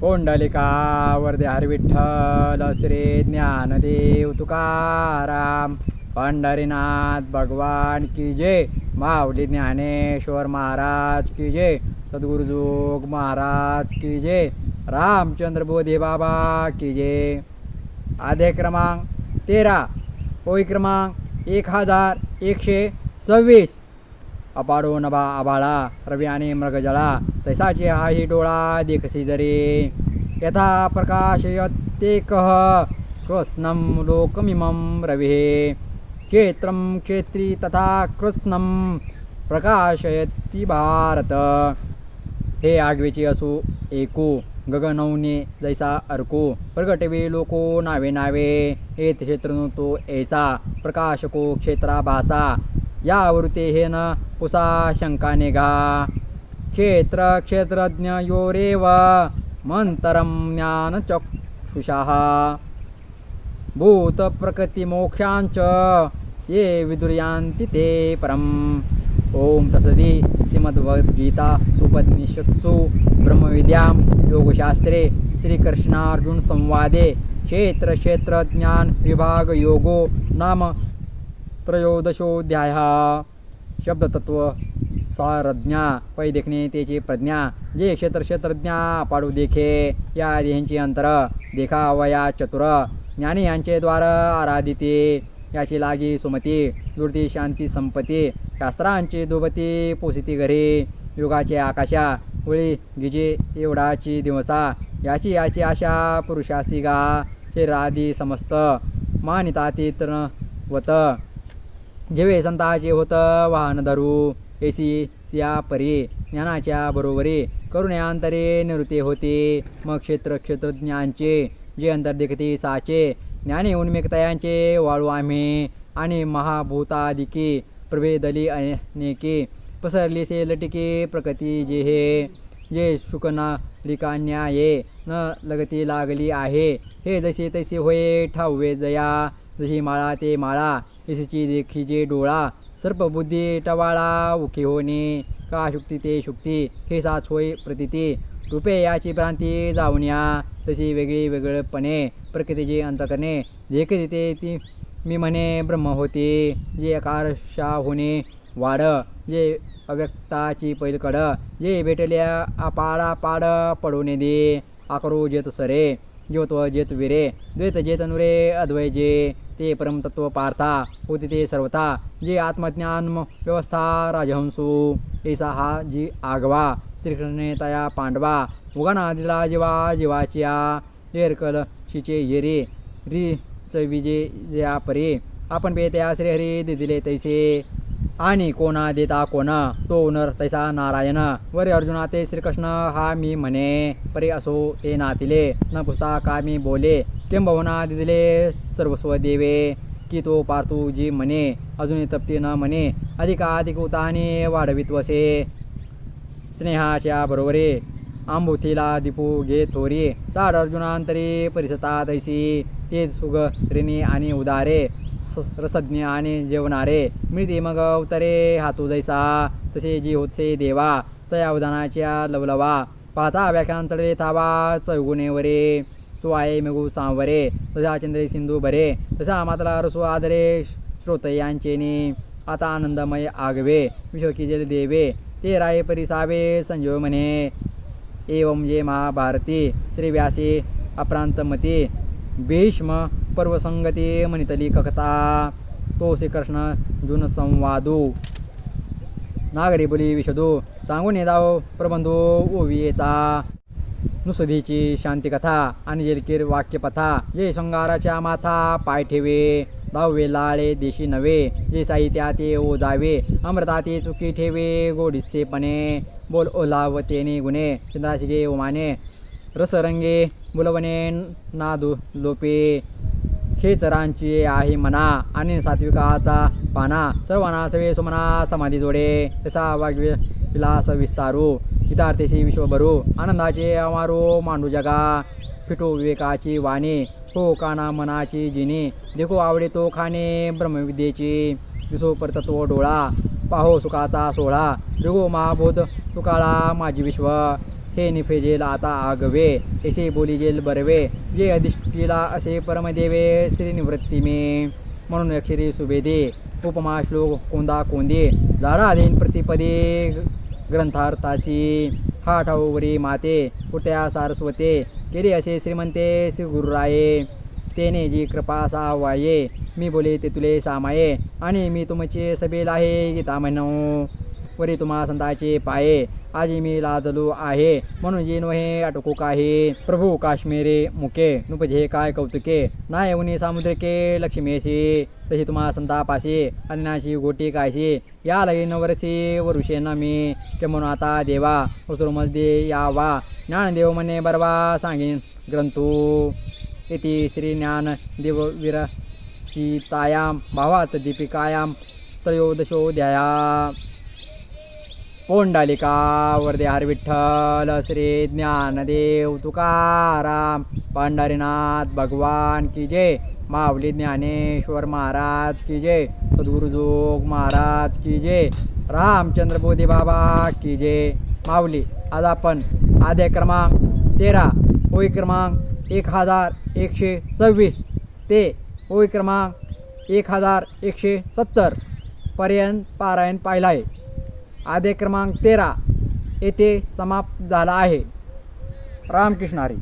कोंडलिका वरदे विठ्ठल श्री ज्ञानदेव तुकाराम पंढरीनाथ भगवान की जय माऊली ज्ञानेश्वर महाराज की जय सद्गुरुजोग महाराज की जय रामचंद्र बोधे बाबा की जय. आधे क्रमांक तेरा. होळी क्रमांक एक हजार एकशे सव्वीस. अपाडो नभा आबाळा रवी आणि मृगजळा तैसाचे हाही डोळा देखसी जरे. यथा प्रकाशयते कह कृष्णं लोकमिमं रविः. क्षेत्रं क्षेत्री तथा कृष्णं प्रकाशयती भारत. हे आगवेची असो एकू गगनौने जैसा अर्को प्रगटवे लोको नावे नावे. हे क्षेत्र तो ऐसा प्रकाशको क्षेत्रा या यावृते हे न पुसा शंका निघा। क्षेत्र क्षेत्रज्ञ योरेव मंतरं ज्ञानचक्षुषः। भूत ये विदुर्यांती ते परम। ओम तसदी श्रीमद्भगवद्गीता सुपनिषत्सु ब्रह्मविद्यां योगशास्त्रे श्रीकृष्णार्जुन संवादे क्षेत्र विभाग योगो नाम त्रयोदशोध्याय शब्दतत्व सारज्ञा पै देखणे त्याची प्रज्ञा जे क्षेत्र क्षेत्रज्ञा पाडू देखे या यांची अंतर देखावया चतुर ज्ञानी यांचे द्वार आराधिते याची लागी सुमती दुर्ती शांती संपती शास्त्रांची दुबती पोसिती घरी युगाचे आकाशा होळी गिजे एवढाची दिवसा याची याची आशा पुरुषासी गा शरीरादी समस्त मानितातीत वत जेवे संताचे होतं वाहन धरू. एसी या परी ज्ञानाच्या बरोबरी करुण्याअंतरे निवृत्ती होते. मग क्षेत्र क्षेत्रज्ञांचे जे अंतर देखते साचे ज्ञानी उन्मेकतयांचे वाळू आम्ही. आणि महाभूतादिकी प्रभेदली अनेके पसरली से लटिके प्रकृती जे हे. जे शुकनालिकान्याये न लगती लागली आहे. हे जसे तसे होय ठावे जया. जशी माळा ते माळा इसची देखीचे डोळा सर्पबुद्धी टवाळा उखी होणे का शुक्ती ते शुक्ती हे साच होय प्रतिती. रूपे याची भ्रांती जाऊन्या तशी वेगळी वेगळेपणे प्रकृतीचे अंतकरणे. देखील तिथे ती मी म्हणे ब्रह्म होते जे आकारशा होणे वाड जे अव्यक्ताची पैलकड जे भेटल्या आपाडा पाड पडून दे आकरो जेत सरे ज्योत जेत विरे द्वैत जेत नुरे अद्वैजे ते परमतत्व पार्था होते ते सर्वथा. जे आत्मज्ञान व्यवस्था राजहंसू ऐसा हा जी आगवा. श्रीकृष्णे तया पांडवा. उगाना दिला जीवा जीवाच्या येरकल शिचे येरे. री चविजे जया परे. आपण बे त्या श्रीहरी दिले तैसे. आणि कोणा देता कोण? तो नर तैसा नारायण. वरे अर्जुना ते श्रीकृष्ण हा मी म्हणे. परे असो ते नातिले. न पुस्ता का मी बोले? किं भवना दिले सर्वस्व देवे की तो पार्थू जी म्हणे अजूनही तप्ती न म्हणे अधिकाधिक उताने वाढवित वसे. स्नेहाच्या बरोबरे आंबुथीला दीपू घे थोरी चाड अर्जुनांतरी परिसता तैसी ते सुग ऋणी आणि उदारे स- रसज्ञ आणि जेवणारे मिळते मग उतरे हातू जैसा तसे जी होतसे देवा तया उदानाच्या लवलवा पाहता व्याख्यान चढे थावा चौगुणे वरे तो सांवरे तसा चंद्रे सिंधू बरे तसा मातला रसू आदरे श्रोतयांचेनी आता आनंदमय आगवे विश्वकीजे देवे ते राय परिसावे संजीव म्हणे एवं जे महाभारती श्रीव्यासी अप्रांतमती भीष्म पर्वसंगती मनितली ककता तो श्रीकृष्ण जुन संवादू. नागरी बोली विशदू सांगून येदाव प्रबंधू ओवियेचा नुसुधीची शांतिकथा आणि जेलकीर वाक्यपथा जे शृंगाराच्या माथा पाय ठेवे दहावे लाळे देशी नवे जे साहित्या ते ओजावे अमृताते चुकी ठेवे गोडिसेपणे बोल ओलावतेने गुणे चंद्राशिगे उमाने रसरंगे बुलवणे नादू लोपे खेचरांची आहे मना आणि सात्विकाचा पाना सर्वांना सवे सुमना समाधी जोडे तसा वाग्य विलास विस्तारू हितार्थेशी विश्वभरू. आनंदाचे अमारो मांडू जगा. फिटो विवेकाची वाणी हो काना मनाची जिनी. देखो आवडे तो खाणे ब्रह्मविद्येची. दिसो परतत्व डोळा पाहो सुखाचा सोहळा. जगो महाबोध सुकाळा माझी विश्व. हे निफेजेल आता आगवे ऐसे बोलीजेल बरवे. जे अधिष्ठीला असे परमदेवे श्रीनिवृत्ती मे. म्हणून अक्षरी सुभेदे. उपमा श्लोक कोंदा कोंदे. झाडा देईन प्रतिपदे. ग्रंथार्थाशी हा ठाऊवरी माते पुट्या सारस्वते केली असे श्रीमंते श्री गुरुराये तेने जी कृपा सावाये मी बोले ते तुले सामाये आणि मी तुमचे सभेला आहे गीता म्हणू वरी तुम्हा संताचे पाये आजी मी लाजलो आहे. म्हणून जी नोहे अटकू काही प्रभू काश्मीरे मुके नुपझे काय कौतुके ना येऊनी सामुद्रिके लक्ष्मीशी तशी तुम्हा संतापाशी अन्नाशी गोटी कायशी या लगीन वर्षी वरुषे न मी के म्हणून आता देवा उसरुमजदे यावा ज्ञानदेव म्हणे बरवा सांगेन ग्रंथू. इति श्री ज्ञान देववीर सीतायाम भावात दीपिकायाम त्रयोदशोध्याया पोंडालिका वरदेहार विठ्ठल श्री ज्ञानदेव तुकाराम पंढरीनाथ भगवान की जय माऊली ज्ञानेश्वर महाराज की जय सद्गुरुजोग महाराज की जय रामचंद्र बोधी बाबा की जय. माऊली आज आपण अध्याय क्रमांक तेरा होई क्रमांक एक हजार एकशे सव्वीस ते होई क्रमांक एक हजार एकशे सत्तर पर्यंत पारायण पाहिला आहे. आधे क्रमांक तेरा येथे समाप्त झाला आहे. रामकृष्ण हरी.